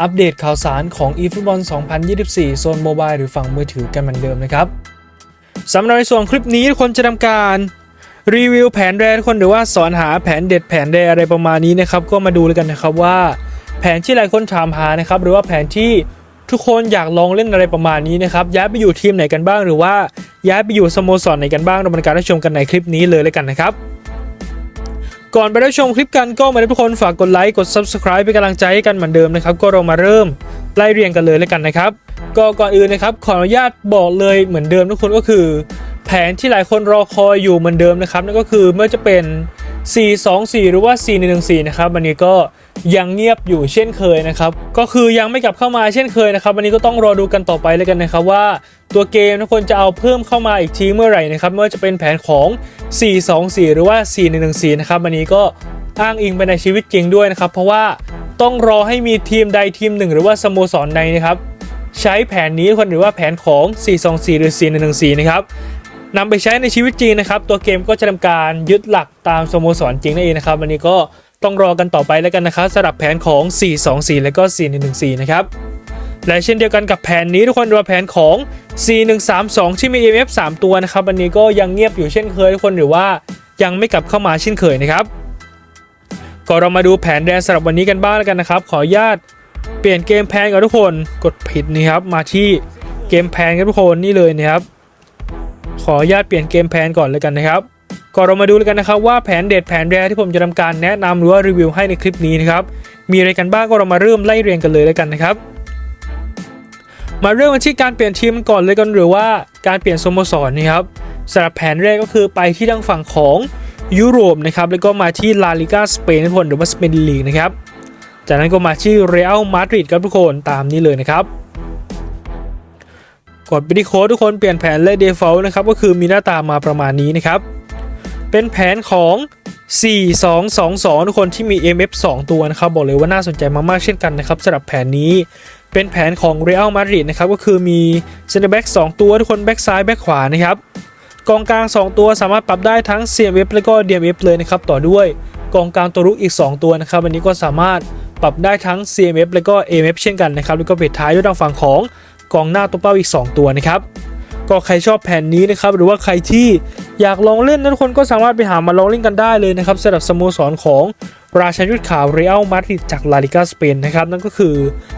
อัปเดตข่าวสารของ eFootball 2024 โซนโมบายหรือฝั่งมือถือกันเหมือนเดิมนะครับสำหรับในส่วนคลิปนี้ทุกคนจะทำการรีวิวแผนแรทุกคนหรือว่าสอนหาแผนเด็ดแผนแรอะไรประมาณนี้นะครับ ก็มาดูเลยกันนะครับว่า แผนที่หลายคนถามหานะครับ หรือว่าแผนที่ทุกคนอยากลองเล่นอะไรประมาณนี้นะครับ ย้ายไปอยู่ทีมไหนกันบ้าง หรือว่าย้ายไปอยู่สโมสรไหนกันบ้างเรามาการรับชมกันในคลิปนี้เลยเลยกันนะครับ ก่อนไปรับชมคลิปกันก็มาทุกคนฝากกดไลค์กด subscribe เป็นกำลังใจให้กันเหมือนเดิมนะครับก็เรามาเริ่มไล่เรียงกันเลยเลยกันนะครับ ก็ก่อนอื่นนะครับขออนุญาตบอกเลยเหมือนเดิมทุกคนก็คือ แผนที่หลายคนรอคอยอยู่เหมือนเดิมนะครับนั่นก็คือเมื่อจะเป็น 424 หรือว่า 4114 นะครับวันนี้ก็ยังเงียบอยู่เช่นเคยนะครับ ก็คือยังไม่กลับเข้ามาเช่นเคยนะครับวันนี้ก็ต้องรอดูกันต่อไปเลยกันนะครับว่าตัวเกมทุกคนจะเอาเพิ่มเข้ามาอีกทีเมื่อไหร่นะครับไม่ว่าจะเป็นแผนของ 424 หรือว่า 4114 นะครับวันนี้ก็อ้างอิงไปในชีวิตจริงด้วยนะครับ เพราะว่าต้องรอให้มีทีมใดทีมหนึ่ง หรือว่าสโมสรใดนะครับ ใช้แผนนี้ทุกคนหรือว่าแผนของ 424 หรือ 4114 นะครับ นำไปใช้ในชีวิตจริงนะครับ ตัวเกมก็จะทำการยึดหลักตามสโมสรจริงนั่นเองนะครับวันนี้ก็ต้องรอกันต่อไปแล้วกันนะครับสำหรับแผนของ 424 และก็ 4114 นะครับและเช่นเดียวกันกับแผนนี้ทุกคนดูแผนของ 4132 ที่มี EMF 3 ตัวนะครับวันนี้ก็ยังเงียบอยู่เช่นเคยทุกคนหรือว่ายังไม่กลับเข้ามาเช่นเคยนะครับก็เรามาดูแผนแดนสำหรับวันนี้กันบ้างแล้วกันนะครับ ขออนุญาตเปลี่ยนเกมแพนก่อนทุกคนกดผิดนะครับมาที่เกมแพนกันทุกคนนี่เลยนะครับ ขออนุญาตเปลี่ยนเกมแพนก่อนเลยกันนะครับก็เรามาดูเลยกันนะครับว่าแผนเด็ดแผนแรกที่ผมจะทำการแนะนำหรือว่ารีวิวให้ในคลิปนี้นะครับมีอะไรกันบ้างก็เรามาเริ่มไล่เรียงกันเลยแล้วกันนะครับ มาเริ่มกันที่การเปลี่ยนทีมก่อนเลยกันหรือว่าการเปลี่ยนสโมสรนะครับสำหรับแผนแรกก็คือไปที่ทางฝั่งของยุโรปนะครับแล้วก็มาที่ลาลิกาสเปนทุกคนหรือว่าสเปนลีกนะครับจากนั้นก็มาที่เรอัลมาดริดครับทุกคนตามนี้เลยนะครับ กดไปที่โค้ดทุกคนเปลี่ยนแผนและ default นะครับก็คือมีหน้าตามาประมาณนี้นะครับ เป็นแผนของ 4222 ทุกคนที่มี MF 2 ตัวนะครับ บอกเลยว่าน่าสนใจมากๆเช่นกันนะครับสำหรับแผนนี้เป็นแผนของ Real Madrid นะครับก็คือมี Center Back 2ตัว ทุกคนแบ็กซ้ายแบ็กขวานะครับกองกลาง 2 ตัวสามารถปรับได้ทั้ง CMF และก็ DMF เลยนะครับต่อด้วยกองกลางตัวรุกอีก 2 ตัวนะครับอันนี้ก็สามารถปรับได้ทั้ง CMF และก็ AMF เช่นกันนะครับแล้วก็ปิดท้ายด้วยทางฝั่งของ กองหน้าตัวเป้าอีก 2 ตัวนะครับก็ใครชอบแผนนี้นะครับหรือว่าใครที่อยากลองเล่นนะทุกคนก็สามารถไปหามาลองเล่นกันได้เลยนะครับสำหรับสโมสรของราชันยุทธขาวเรอัลมาดริดจากลาลิกาสเปนนะครับนั่นก็คือ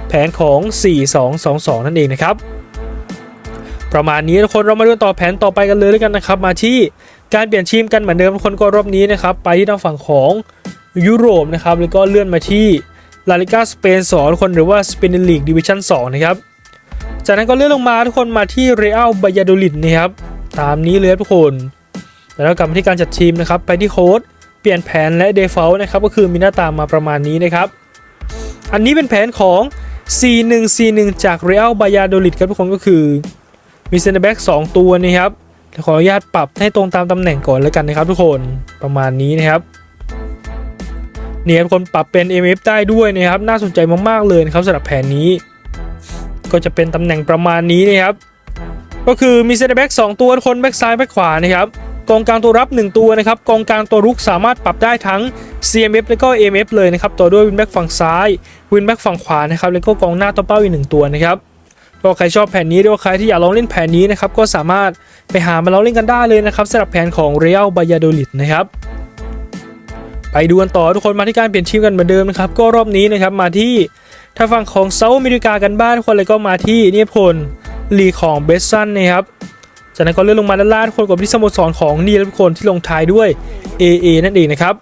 แผนของ 4-2-2-2 นั่นเองนะครับประมาณนี้ทุกคนเรามาดูต่อแผนต่อไปกันเลยแล้วกันนะครับ มาที่การเปลี่ยนทีมกันเหมือนเดิมทุกคนก็รอบนี้นะครับไปที่ทางฝั่งของยุโรปนะครับแล้วก็เลื่อนมาที่ลาลิกาสเปน2ทุกคนหรือว่าสเปนลีกดิวิชั่น2นะครับ จากนั้นก็เลื่อนลงมาทุกคนมาที่เรอัลบายาโดลิดนะครับตามนี้เลยทุกคนแล้วกลับมาที่การจัดทีมนะครับไปที่โค้ดเปลี่ยนแผนและ default นะครับก็คือมีหน้าตามาประมาณนี้นะครับ อันนี้เป็นแผนของ 4141 จากเรอัลบายาโดลิดครับทุกคนก็คือมีเซนเตอร์แบ็ก2ตัวนะครับขออนุญาตปรับให้ตรงตามตำแหน่งก่อนแล้วกันนะครับ ทุกคนประมาณนี้นะครับเนี่ยทุกคนปรับเป็น MF ได้ด้วยนะครับ น่าสนใจมากๆเลยครับสำหรับแผนนี้ ก็จะเป็นตำแหน่งประมาณนี้นะครับ ก็คือมีเซนเตอร์แบ็ก2ตัวคนแบ็กซ้ายแบ็กขวานะครับกองกลางตัวรับ 1 ตัวนะครับกองกลางตัวรุกสามารถปรับได้ทั้ง CMF และก็ AMF เลยนะครับต่อด้วยวินแบ็กฝั่งซ้ายวินแบ็กฝั่งขวานะครับแล้วก็กองหน้าตัวเป้าอีกหนึ่งตัวนะครับก็ใครชอบแผนนี้หรือว่าใครที่อยากลองเล่นแผนนี้นะครับก็สามารถไปหามาลองเล่นกันได้เลยนะครับสำหรับแผนของ Real Valladolid นะครับไปดูกันต่อทุกคนมาที่การเปลี่ยนทีมกันเหมือนเดิมนะครับก็รอบนี้นะครับมาที่ ถ้าฝั่งของเซาท์อเมริกากันบ้านทุกคนเลยก็มาที่นี่พลลีของเบสซันนะครับจากนั้นก็เลื่อนลงมาด้านล่างทุกคนกับที่สโมสรของนี่ทุกคนที่ลงท้ายด้วย AA นั่นเองนะครับ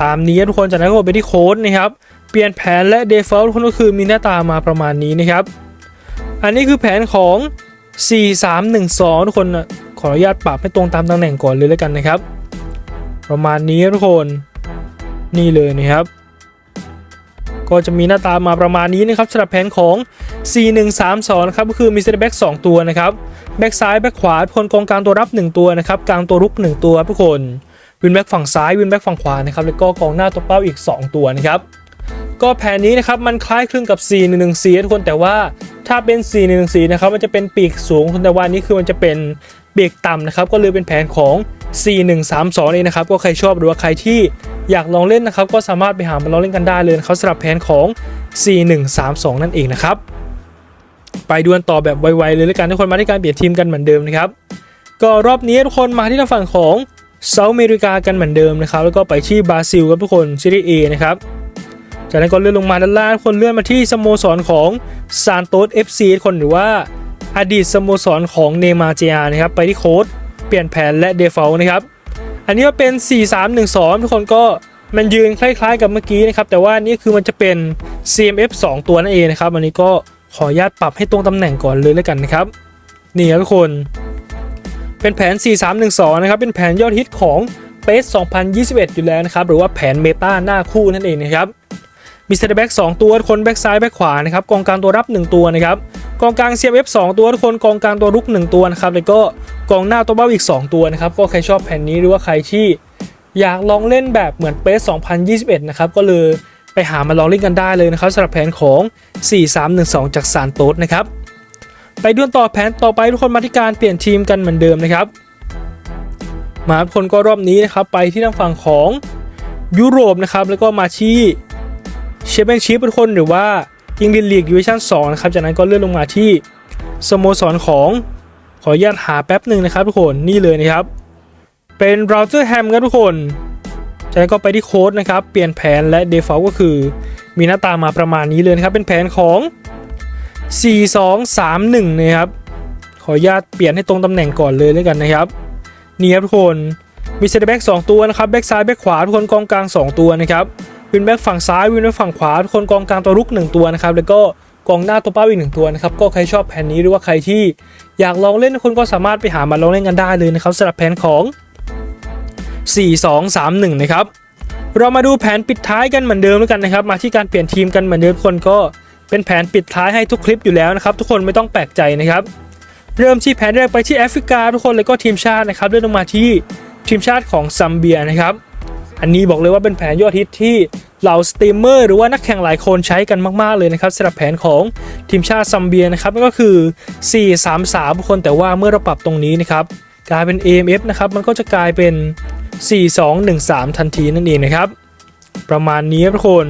ตามนี้ทุกคนจากนั้นก็ไปที่โค้ดนะครับเปลี่ยนแผนและ default ทุกคนก็คือมีหน้าตามาประมาณนี้นะครับ อันนี้คือแผนของ 4312 ทุกคนขออนุญาตปรับให้ตรงตามตำแหน่งก่อนเลยแล้วกันนะครับ ประมาณนี้ทุกคนนี่เลยนะครับ ก็จะมีหน้าตามาประมาณนี้นะครับสำหรับแผนของ 4132นะครับก็คือมีเซนเตอร์แบ็ก2ตัวนะครับแบ็กซ้ายแบ็กขวาทุกคนกองกลางตัวรับ 1 ตัวนะครับกลางตัวรุก 1 ตัวทุกคนวินแบ็กฝั่งซ้ายวินแบ็กฝั่งขวานะครับแล้วก็กองหน้าตัวเป้าอีก 2 ตัวนะครับก็แผนนี้นะครับมันคล้ายคลึงกับ 4114ทุกคนแต่ว่าถ้าเป็น 4114นะครับมันจะเป็นปีกสูงแต่ว่านี้คือมันจะเป็นปีกต่ำนะครับก็เลยเป็นแผนของ 4132เองนะครับก็ใครชอบหรือว่าใครที่อยากลองเล่นนะครับก็สามารถไปหามาลองเล่นกันได้เลยนะครับสำหรับแผนของ 4132 นั่นเองนะครับไปดวลต่อแบบไวๆเลยแล้วกันทุกคนมาที่การเปลี่ยนทีมกันเหมือนเดิมนะครับก็รอบนี้ทุกคนมาที่ทางฝั่งของเซาท์อเมริกากันเหมือนเดิมนะครับแล้วก็ไปที่บราซิลครับทุกคนซีรีส์ A นะครับจากนั้นก็เลื่อนลงมาด้านล่างคนเลื่อนมาที่สโมสรของซานโตส FC คนหรือว่าอดีตสโมสรของเนมาเจียนะครับไปที่โค้ด เปลี่ยนแผนและเดฟอลนะครับ อันนี้ก็เป็น 4-3-1-2 ทุกคนก็มันยืนคล้าย ๆ กับเมื่อกี้นะครับ แต่ว่านี่คือมันจะเป็น CMF 2 ตัวนั่นเองนะครับอันนี้ก็ขออนุญาตปรับให้ตรงตำแหน่งก่อนเลยแล้วกันนะครับ นี่ครับทุกคน เป็นแผน 4-3-1-2 นะครับ เป็นแผนยอดฮิตของเ e 2021 อยู่แล้วนะครับ หรือว่าแผนเมตาหน้าคู่นั่นเองนะครับ มีเซนเตแบ็ก2ตัวคนแบ็กซ้ายแบ็กขวานะครับกองกลางตัวรับ 1 ตัวนะครับกองกลาง CMF 2ตัวทุกคนกองกลางตัวรุก 1 ตัวนะครับแล้วก็กองหน้าตัวเบ้าอีก 2 ตัวนะครับก็ใครชอบแผนนี้หรือว่าใครที่อยากลองเล่นแบบเหมือนเ e ส2021 นะครับก็เลยไปหามาลองเล่นกันได้เลยนะครับสำหรับแผนของ 4312 จากซานโตสนะครับไปดวลต่อแผนต่อไปทุกคนมาที่การเปลี่ยนทีมกันเหมือนเดิมนะครับมาทุกคนก็รอบนี้นะครับไปที่ทางฝั่งของยุโรปนะครับแล้วก็มาที่ แชมเปี้ยนชิพทุกคนหรือว่าอิงลินลีกดิวิชั่น2นะครับจากนั้นก็เลื่อนลงมาที่สโมสรของขออนุญาตหาแป๊บหนึ่งนะครับทุกคนนี่เลยนะครับ เป็นเราเจอร์แฮมครับทุกคนจากนั้นก็ไปที่โค้ดนะครับเปลี่ยนแผนและ default ก็คือมีหน้าตามาประมาณนี้เลยนะครับเป็นแผนของ 4231นะครับขออนุญาตเปลี่ยนให้ตรงตำแหน่งก่อนเลยแล้วกันนะครับนี่ครับทุกคนมีเซตแบ็ก2ตัวนะครับแบ็กซ้ายแบ็กขวาทุกคนกองกลาง 2 ตัวนะครับ วินแบ็กฝั่งซ้ายวินแบ็กฝั่งขวาคนกองกลางตัวรุก 1 ตัวนะครับแล้วก็กองหน้าตัวเป้าอีกหนึ่งตัวนะครับก็ใครชอบแผนนี้หรือว่าใครที่อยากลองเล่นทุกคนก็สามารถไปหามาลองเล่นกันได้เลยนะครับสำหรับแผนของ 4-2-3-1 นะครับเรามาดูแผนปิดท้ายกันเหมือนเดิมแล้วกันนะครับ มาที่การเปลี่ยนทีมกันเหมือนเดิมทุกคนก็เป็นแผนปิดท้ายให้ทุกคลิปอยู่แล้วนะครับ ทุกคนไม่ต้องแปลกใจนะครับเริ่มที่แผนแรกไปที่แอฟริกาทุกคนแล้วก็ทีมชาตินะครับเลื่อนลงมาที่ทีมชาติของซัมเบียนะครับ อันนี้บอกเลยว่าเป็นแผนยอดฮิตที่เหล่าสตรีมเมอร์หรือว่านักแข่งหลายคนใช้กันมาก ๆ เลยนะครับสำหรับแผนของทีมชาติซัมเบียนะครับมันก็คือ 4-3-3ทุกคนแต่ว่าเมื่อเราปรับตรงนี้นะครับกลายเป็น AMF นะครับมันก็จะกลายเป็น 4-2-1-3 ทันทีนั่นเองนะครับ ประมาณนี้ทุกคน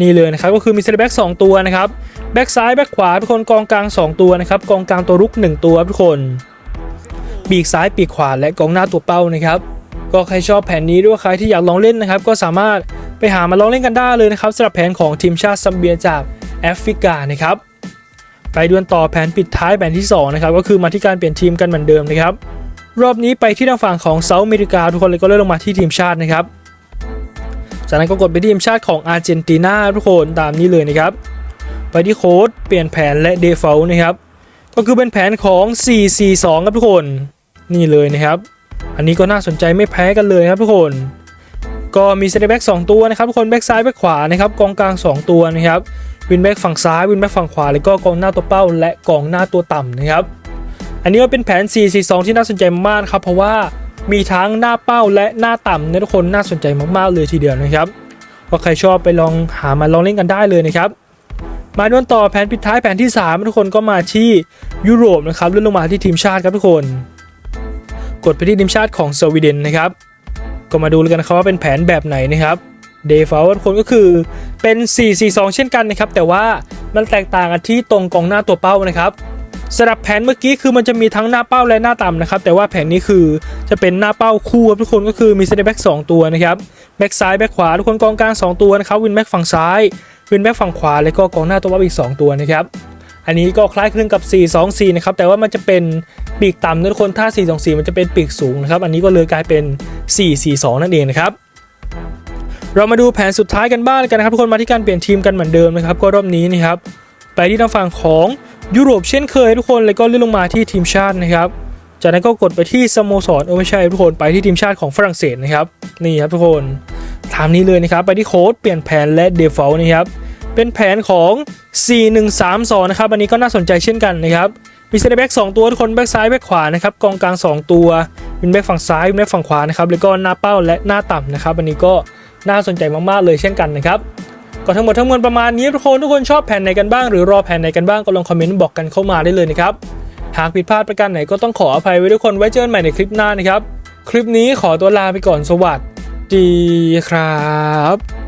นี่เลยนะครับก็คือมีเซนเตอร์แบ็ก2ตัวนะครับแบ็กซ้ายแบ็กขวาทุกคนกองกลาง 2 ตัวนะครับกองกลางตัวรุก 1 ตัวครับทุกคน ปีกซ้ายปีกขวาและกองหน้าตัวเป้านะครับ ก็ใครชอบแผนนี้หรือว่าใครที่อยากลองเล่นนะครับ ก็สามารถไปหามาลองเล่นกันได้เลยนะครับสำหรับแผนของทีมชาติซัมเบียจากแอฟริกานะครับไปดวลต่อแผนปิดท้ายแผนที่2นะครับก็คือมาที่การเปลี่ยนทีมกันเหมือนเดิมนะครับรอบนี้ไปที่ทางฝั่งของเซาท์อเมริกา ทุกคนเลยก็เลื่อนลงมาที่ทีมชาตินะครับ จากนั้นก็กดไปที่ทีมชาติของอาร์เจนตินาทุกคนตามนี้เลยนะครับ ไปที่โค้ดเปลี่ยนแผนและ default นะครับ ก็คือเป็นแผนของ 442 ครับทุกคน นี่เลยนะครับ อันนี้ก็น่าสนใจไม่แพ้กันเลยครับทุกคน ก็มีเซนเตอร์แบ็ก2ตัวนะครับทุกคนแบ็กซ้ายแบ็กขวานะครับกองกลาง 2 ตัวนะครับวินแบ็กฝั่งซ้ายวินแบ็กฝั่งขวาแล้วก็กองหน้าตัวเป้า และกองหน้าตัวต่ำนะครับอันนี้ก็เป็นแผน 442 ที่น่าสนใจมากครับเพราะว่ามีทั้งหน้าเป้าและหน้าต่ำนี่ยทุกคนน่าสนใจมากๆเลยทีเดียวนะครับก็ใครชอบไปลองหามาลองเล่นกันได้เลยนะครับมาดวลต่อแผนปิดท้ายแผนที่ 3 ทุกคนก็มาที่ยุโรปนะครับเลื่อนลงมาที่ทีมชาติครับทุกคน กดไปที่ทีมชาติของสวีเดนนะครับ ก็มาดูกันครับว่าเป็นแผนแบบไหนนะครับเดฟาวทุกคนก็คือเป็น 4-4-2 เช่นกันนะครับ แต่ว่ามันแตกต่างกันที่ตรงกองหน้าตัวเป้านะครับสำหรับแผนเมื่อกี้คือมันจะมีทั้งหน้าเป้าและหน้าต่ำนะครับ แต่ว่าแผนนี้คือจะเป็นหน้าเป้าคู่ครับทุกคนก็คือมีเซนเตอร์แบ็ก2ตัวนะครับแบ็กซ้ายแบ็กขวาทุกคนกองกลาง2ตัวนะครับวินแบ็กฝั่งซ้ายวินแบ็กฝั่งขวาแล้วก็กองหน้าตัวรับอีก 2 ตัวนะครับอันนี้ก็คล้ายคลึงกับ 4-2-4 นะครับแต่ว่ามันจะเป็น ปีกต่ำนะทุกคนถ้า 4-2-4 มันจะเป็นปีกสูงนะครับ อันนี้ก็เลยกลายเป็น 4-4-2 นั่นเองนะครับเรามาดูแผนสุดท้ายกันบ้างกันนะครับทุกคนมาที่การเปลี่ยนทีมกันเหมือนเดิมนะครับก็รอบนี้นะครับไปที่ทางฝั่งของยุโรปเช่นเคยทุกคนแล้วก็เลื่อนลงมาที่ทีมชาตินะครับจากนั้นก็กดไปที่สโมสรเออไม่ใช่ทุกคนไปที่ทีมชาติของฝรั่งเศสนะครับนี่ครับทุกคนตามนี้เลยนะครับไปที่โค้ดเปลี่ยนแผนและ default นะครับเป็นแผนของ 4132นะครับอันนี้ก็น่าสนใจเช่นกันนะครับ มีเซนเตอร์แบ็ก2ตัวทุกคนแบ็กซ้ายแบ็กขวานะครับกองกลาง 2 ตัววินแบ็กฝั่งซ้ายวินแบ็กฝั่งขวานะครับแล้วก็หน้าเป้าและหน้าต่ำนะครับอันนี้ก็น่าสนใจมากๆเลยเช่นกันนะครับก็ทั้งหมดทั้งมวลประมาณนี้ทุกคนทุกคนชอบแผนไหนกันบ้างหรือรอแผนไหนกันบ้างก็ลองคอมเมนต์บอกกันเข้ามาได้เลยนะครับหากผิดพลาดประการไหนก็ต้องขออภัยไว้ทุกคนไว้เจอกันใหม่ในคลิปหน้านะครับคลิปนี้ขอตัวลาไปก่อนสวัสดีครับ